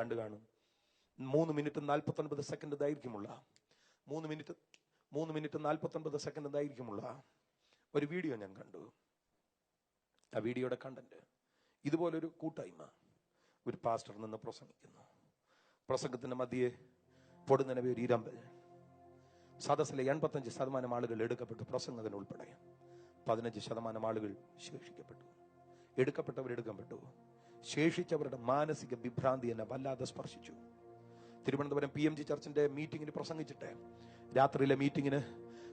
കണ്ടു കാണും. മൂന്ന് മിനിറ്റ് നാൽപ്പത്തൊൻപത് സെക്കൻഡ് ദൈർഘ്യമുള്ള മൂന്ന് മിനിറ്റ് മൂന്ന് മിനിറ്റ് നാൽപ്പത്തൊൻപത് സെക്കൻഡ് ദൈർഘ്യമുള്ള ഒരു വീഡിയോ ഞാൻ കണ്ടു. ആ വീഡിയോയുടെ കണ്ടന്റ് ഇതുപോലൊരു കൂട്ടായ്മ ഒരു പാസ്റ്റർ നിന്ന് പ്രസംഗിക്കുന്നു. പ്രസംഗത്തിന്റെ മധ്യെ പൊടുന്നനവെ ഒരു ഇരമ്പൽ. സദസ്സിലെ എൺപത്തഞ്ച് ശതമാനം ആളുകൾ എടുക്കപ്പെട്ടു പ്രസംഗത്തിന് ഉൾപ്പെടെ. പതിനഞ്ച് ശതമാനം ആളുകൾ ശേഷിക്കപ്പെട്ടു. എടുക്കപ്പെട്ടവർ എടുക്കപ്പെട്ടു. ശേഷിച്ചവരുടെ മാനസിക വിഭ്രാന്തി എന്നെ വല്ലാതെ സ്പർശിച്ചു. തിരുവനന്തപുരം പി എം ജി ചർച്ചിന്റെ മീറ്റിങ്ങിന് പ്രസംഗിച്ചിട്ട് രാത്രിയിലെ മീറ്റിങ്ങിന്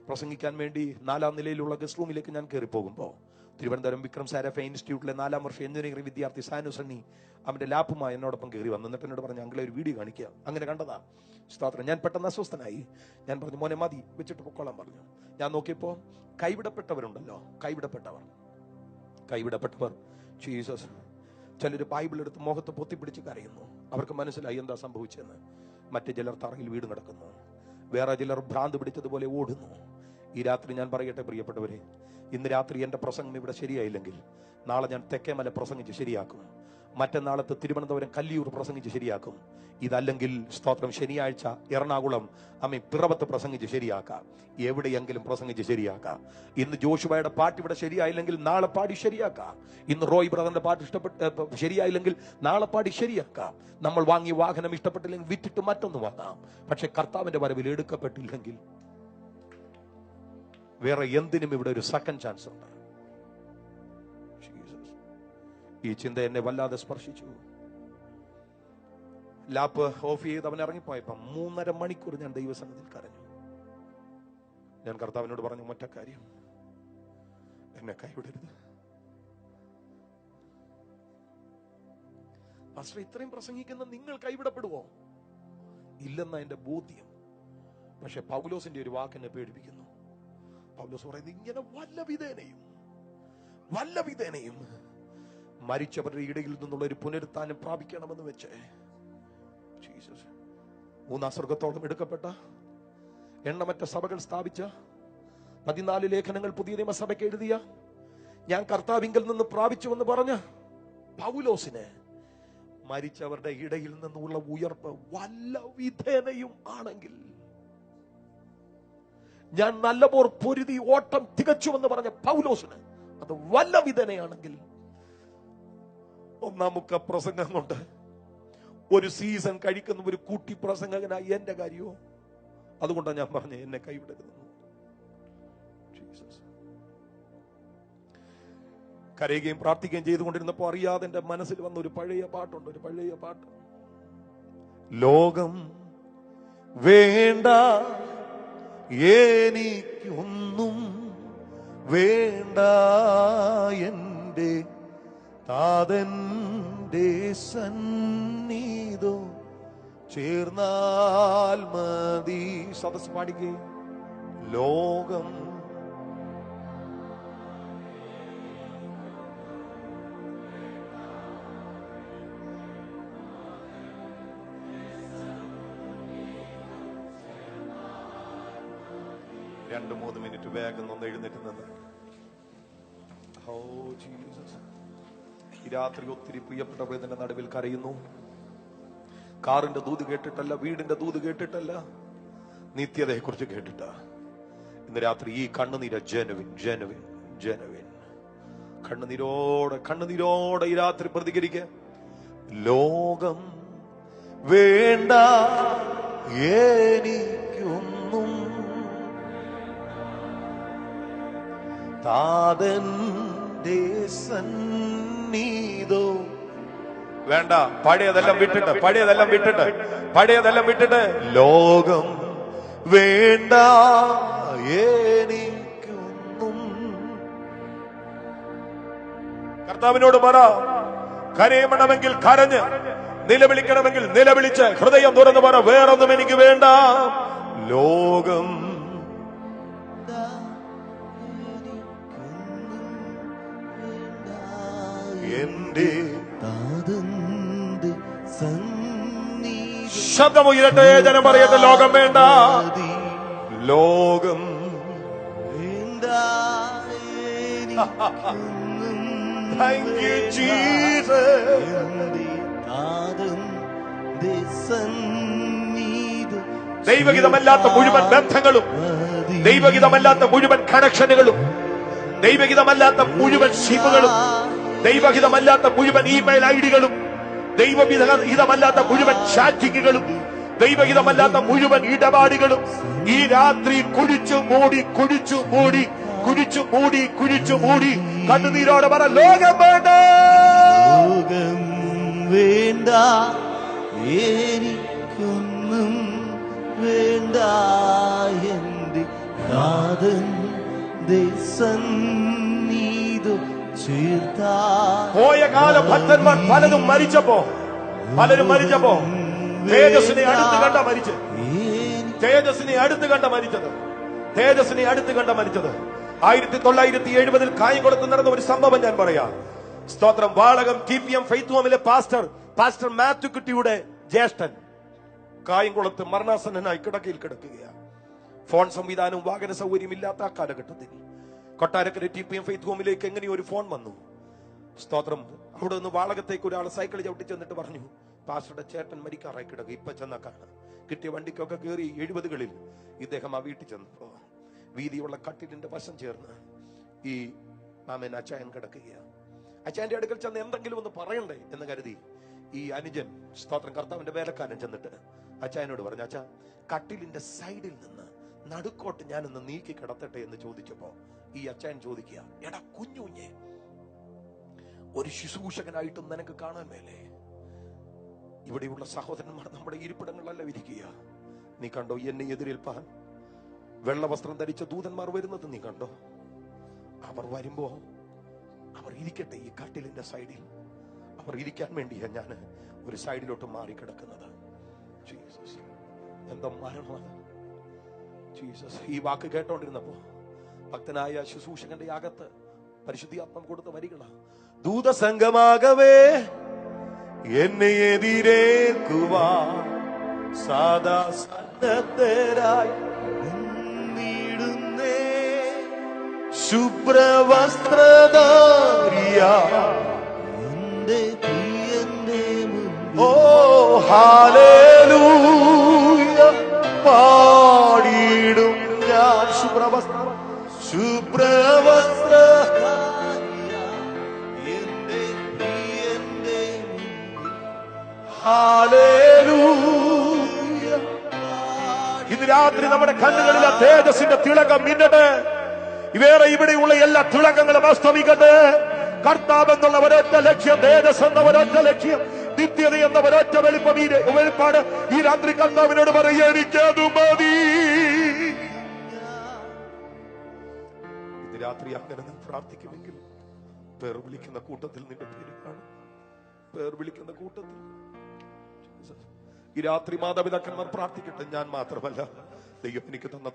പ്രസംഗിക്കാൻ വേണ്ടി നാലാം നിലയിലുള്ള ഗസ്റ്റ് റൂമിലേക്ക് ഞാൻ കയറി പോകുമ്പോൾ തിരുവനന്തപുരം വിക്രം സാരഫ ഇൻസ്റ്റിറ്റ്യൂട്ടിലെ നാലാം വർഷ എഞ്ചിനീയറിംഗ് വിദ്യാർത്ഥി സാനു സണ്ണി അവന്റെ ലാപ്പുമായി എന്നോടൊപ്പം കയറി വന്നു. എന്നിട്ട് എന്നോട് പറഞ്ഞു അങ്ങളെ ഒരു വീഡിയോ കാണിക്കുക അങ്ങനെ കണ്ടതാ. സ്തോത്രം ഞാൻ പെട്ടെന്ന് അസ്വസ്ഥനായി. ഞാൻ പറഞ്ഞു മോനെ മതി വെച്ചിട്ട് പൊക്കോളാൻ പറഞ്ഞു. ഞാൻ നോക്കിയപ്പോ കൈവിടപ്പെട്ടവരുണ്ടല്ലോ കൈവിടപ്പെട്ടവർ. കൈവിടപ്പെട്ടവർ. ജീസസ്. ചിലർ ബൈബിൾ എടുത്ത് മുഖത്ത് പൊത്തിപ്പിടിച്ച് കരയുന്നു. അവർക്ക് മനസ്സിലായി എന്താ സംഭവിച്ചെന്ന് മറ്റു ചിലർ തറയിൽ വീട് നടക്കുന്നു. വേറെ ചിലർ ഭ്രാന്ത് പിടിച്ചതുപോലെ ഓടുന്നു. ഈ രാത്രി ഞാൻ പറയട്ടെ പ്രിയപ്പെട്ടവരെ. ഇന്ന് രാത്രി എന്റെ പ്രസംഗം ഇവിടെ ശരിയായില്ലെങ്കിൽ നാളെ ഞാൻ തെക്കേമല പ്രസംഗിച്ച് ശരിയാക്കും. മറ്റന്നാളത്ത് തിരുവനന്തപുരം കല്ലിയൂർ പ്രസംഗിച്ച് ശരിയാക്കും. ഇതല്ലെങ്കിൽ സ്തോത്രം ശനിയാഴ്ച എറണാകുളം അമ്മ പിറവത്ത് പ്രസംഗിച്ച് ശരിയാക്കാം. എവിടെയെങ്കിലും പ്രസംഗിച്ച് ശരിയാക്കാം. ഇന്ന് ജോഷുബായുടെ പാട്ട് ഇവിടെ ശരിയായില്ലെങ്കിൽ നാളെ പാടി ശരിയാക്കാം. ഇന്ന് റോയ് ബ്രദറിന്റെ പാട്ട് ഇഷ്ടപ്പെട്ട് ശരിയായില്ലെങ്കിൽ നാളെ പാടി ശരിയാക്കാം. നമ്മൾ വാങ്ങിയ വാഹനം ഇഷ്ടപ്പെട്ടില്ലെങ്കിൽ വിറ്റിട്ട് മറ്റൊന്ന് വാങ്ങാം. പക്ഷെ കർത്താവിന്റെ വരവിൽ എടുക്കപ്പെട്ടില്ലെങ്കിൽ വേറെ എന്തിനും ഇവിടെ ഒരു സെക്കൻഡ് ചാൻസ് ഉണ്ട്. ഈ ചിന്ത എന്നെ വല്ലാതെ സ്പർശിച്ചു. ലാപ്പ് ഓഫ് ചെയ്ത് അവൻ ഇറങ്ങിപ്പോയപ്പോ മൂന്നര മണിക്കൂർ ഞാൻ ദൈവസന്നിധിയിൽ കരഞ്ഞു. ഞാൻ കർത്താവിനോട് പറഞ്ഞു മറ്റ കാര്യം എന്നെ കൈവിടരുത്. പാസ്റ്റർ ഇത്രയും പ്രസംഗിക്കുന്ന നിങ്ങൾ കൈവിടപ്പെടുവോ? ഇല്ലെന്ന എന്റെ ബോധ്യം. പക്ഷെ പൗലോസിന്റെ ഒരു വാക്കിനെ പേടിപ്പിക്കുന്നു. പൗലോസ് പറയുന്നത് ഇങ്ങനെ വല്ല വിധേനയും വല്ല വിധേനയും മരിച്ചവരുടെ ഇടയിൽ നിന്നുള്ള ഒരു പുനരുത്ഥാനം പ്രാപിക്കണമെന്ന് വെച്ച്. മൂന്നാം സ്വർഗത്തോളം എടുക്കപ്പെട്ട എണ്ണമറ്റ സഭകൾ സ്ഥാപിച്ച പതിനാല് ലേഖനങ്ങൾ പുതിയ നിയമസഭയ്ക്ക് എഴുതിയ ഞാൻ കർത്താവിങ്കിൽ നിന്ന് പ്രാപിച്ചു എന്ന് പറഞ്ഞ പൗലോസിന് മരിച്ചവരുടെ ഇടയിൽ നിന്നുള്ള ഉയർപ്പ് വല്ല വിധേനയും ആണെങ്കിൽ ഞാൻ നല്ലപോർ പൊരുതി ഓട്ടം തികച്ചുവെന്ന് പറഞ്ഞ പൗലോസിന് അത് വല്ല വിധനയാണെങ്കിൽ ഒന്നാമുക്ക പ്രസംഗം കൊണ്ട് ഒരു സീസൺ കഴിക്കുന്ന ഒരു കൂട്ടി പ്രസംഗകനായി എന്റെ കാര്യമോ അതുകൊണ്ടാണ് ഞാൻ പറഞ്ഞത് എന്നെ കൈവിടരുത്. ജീസസ് കരയുകയും പ്രാർത്ഥിക്കുകയും ചെയ്തുകൊണ്ടിരുന്നപ്പോ അറിയാതെ എന്റെ മനസ്സിൽ വന്ന ഒരു പഴയ പാട്ടുണ്ട് ഒരു പഴയ പാട്ട്. ലോകം വേണ്ട എനിക്കൊന്നും വേണ്ട എന്റെ താതന്റെ സന്നിധോ ചേർന്നാൽ മതി. സദസ് പാടിക്കേ. ലോകം. രണ്ട് മൂന്ന് മിനിറ്റ് വേഗം ഒന്ന് എഴുന്നേറ്റ് നിന്ന്. ഹോ ജീസസ്. ഈ രാത്രി ഒത്തിരി പ്രിയപ്പെട്ടവർ ഇതിന്റെ നടുവിൽ കരയുന്നു. കാറിന്റെ ദൂത് കേട്ടിട്ടല്ല വീടിന്റെ ദൂത് കേട്ടിട്ടല്ല നിത്യതയെ കുറിച്ച് കേട്ടിട്ട. ഇന്ന് രാത്രി ഈ കണ്ണുനീര ജനുവിൻ ജനുവിൻ ജനുവിൻ. കണ്ണുനീരോടെ കണ്ണുനീരോടെ ഈ രാത്രി പ്രതികരിക്ക. ലോകം വേണ്ട എനിക്കൊന്നും താതന്റെ സന്നീതോ വേണ്ട പഴയതെല്ലാം വിട്ടിട്ട് പഴയതെല്ലാം വിട്ടിട്ട് പഴയതെല്ലാം വിട്ടിട്ട്. ലോകം വേണ്ട എനിക്കൊന്നും. കർത്താവിനോട് പറ കരയണമെങ്കിൽ കരഞ്ഞ് നിലവിളിക്കണമെങ്കിൽ നിലവിളിച്ച് ഹൃദയം തുറന്നു പറ വേറൊന്നും എനിക്ക് വേണ്ട. ലോകം എന്റെ താതന്റെ ശബ്ദമുയരട്ടെ ജനം പറയട്ടെ ലോകം വേണ്ട. ലോകം. സന്നിധി ദൈവഹിതമല്ലാത്ത മുഴുവൻ ബന്ധങ്ങളും ദൈവഹിതമല്ലാത്ത മുഴുവൻ കണക്ഷനുകളും ദൈവഹിതമല്ലാത്ത മുഴുവൻ സിമുകളും ദൈവഹിതമല്ലാത്ത മുഴുവൻ ഇമെയിൽ ഐഡികളും ഡികളും ദൈവഹിതമല്ലാത്ത മുഴുവൻ ചാറ്റിങ്ങുകളും ദൈവഹിതമല്ലാത്ത മുഴുവൻ ഇടപാടുകളും ഈ രാത്രി കുഴിച്ചു മൂടി കുഴിച്ചു മൂടി കുഴിച്ചു മൂടി കുഴിച്ചു മൂടി. കണ്ണുനീരോടെ പറ ലോകം വേണ്ട! ലോകം വേണ്ട. എനിക്കൊന്നും വേണ്ട. എന്റെ കാതൻ ചേർത്താ പോയ കാല ഭക്തന്മാർ പലതും മരിച്ചപ്പോ പലരും മരിച്ചപ്പോ തേജസ്സിനെ അടുത്ത് കണ്ട മരിച്ച് തേജസ്സിനെ അടുത്ത് കണ്ട മരിച്ചത്. തേജസ്സിനെ അടുത്ത് കണ്ട മരിച്ചത്. ആയിരത്തി തൊള്ളായിരത്തി എഴുപതിൽ കായംകുളത്ത് നടന്ന ഒരു സംഭവം ഞാൻ പറയാം. സ്തോത്രം. Valakam T P M faith pastor pastor Mathew കുട്ടിയുടെ ജ്യേഷ്ഠൻ. കായംകുളത്ത് മരണാസന്നനായി കിടക്കയിൽ കിടക്കുകയാണ്. ഫോൺ സംവിധാനവും വാഹന സൗകര്യം ഇല്ലാത്ത ആ കാലഘട്ടത്തിൽ. Kottarakkara T P M faith ഹോമിലേക്ക് എങ്ങനെയൊരു ഫോൺ വന്നു? സ്തോത്രം. അവിടെ നിന്ന് വാളകത്തേക്ക് ഒരാൾ സൈക്കിൾ ചവിട്ടി ചെന്നിട്ട് പറഞ്ഞു പാസ്റ്ററുടെ ചേട്ടൻ മരിക്കാറായി കിടക്കുക ഇപ്പൊ ചെന്ന കാണാം കിട്ടിയ വണ്ടിക്കൊക്കെ കയറി എഴുപതുകളിൽ ഇദ്ദേഹം ആ വീട്ടിൽ ചെന്നപ്പോ വീതിയുള്ള കട്ടിലിന്റെ വശം ചേർന്ന് ഈ മാമൻ അച്ചായൻ കിടക്കുകയാണ് അച്ചായന്റെ അടുക്കൽ ചെന്ന് എന്തെങ്കിലും ഒന്ന് പറയണ്ടേ എന്ന് കരുതി ഈ അനുജൻ സ്തോത്രം കർത്താവിന്റെ വേലക്കാരൻ ചെന്നിട്ട് അച്ചായനോട് പറഞ്ഞു അച്ഛാ കട്ടിലിന്റെ സൈഡിൽ നിന്ന് നടുക്കോട്ട് ഞാനൊന്ന് നീക്കി കിടത്തട്ടെ എന്ന് ചോദിച്ചപ്പോ ഈ അച്ഛൻ ചോദിക്കുക എടാ കുഞ്ഞുഞ്ഞെ ഒരു ശുശ്രൂഷകനായിട്ടും നിനക്ക് കാണാൻ മേലേ? ഇവിടെയുള്ള സഹോദരന്മാർ നമ്മുടെ ഇരിപ്പിടങ്ങളല്ല വിധിക്കുക നീ കണ്ടോ എന്നെ എതിരേൽപ്പാൻ വെള്ള വസ്ത്രം ധരിച്ച ദൂതന്മാർ വരുന്നത് നീ കണ്ടോ? അവർ വരുമ്പോ അവർ ഇരിക്കട്ടെ ഈ കട്ടിലിന്റെ സൈഡിൽ. അവർ ഇരിക്കാൻ വേണ്ടിയാ ഞാൻ ഒരു സൈഡിലോട്ട് മാറി കിടക്കുന്നത് ജീസസ് എന്താ മരണമാണ് ജീസസ് ഈ വാക്ക് കേട്ടോണ്ടിരുന്നപ്പോ ഭക്തനായ ശുശ്രൂഷകന്റെ അകത്ത് പരിശുദ്ധിയാത്മം കൊടുത്ത വരികളാ ദൂതസംഗമാകവേ എന്നെ എതിരേക്കുവാ സാദാ സന്നദ്ധരായി നിന്നിടുന്നേ. ശുഭ്രവസ്ത്രധാരിയ പ്രിയന്റെ ഓ ഹാലേലൂയ പാടിയിടും ഞാൻ ശുഭ്രവസ്ത്ര ഇന്ന് രാത്രി നമ്മുടെ കണ്ണുകളിലെ തേജസിന്റെ തിളകം മിന്നട്ടെ. വേറെ ഇവിടെയുള്ള എല്ലാ തിളകങ്ങളും അസ്തമിക്കട്ടെ. കർത്താവ് എന്നുള്ള ഒരൊറ്റ ലക്ഷ്യം തേജസ് എന്ന ഒരൊറ്റ ലക്ഷ്യം നിത്യത എന്ന ഒരൊറ്റ വെളിപ്പം ഈ വെളിപ്പാട് ഈ രാത്രി കർത്താവിനോട് പറയുക എനിക്കത് മതി. രാത്രി അങ്ങനെ നീ പ്രാർത്ഥിക്കുമെങ്കിൽ പേർ വിളിക്കുന്ന കൂട്ടത്തിൽ നിന്റെ പേര് കാണും. പേർ വിളിക്കുന്ന കൂട്ടത്തിൽ. ഈ രാത്രി മാതാപിതാക്കന്മാർ പ്രാർത്ഥിക്കട്ടെ. ഞാൻ മാത്രമല്ല. ദൈവം എനിക്ക് തന്ന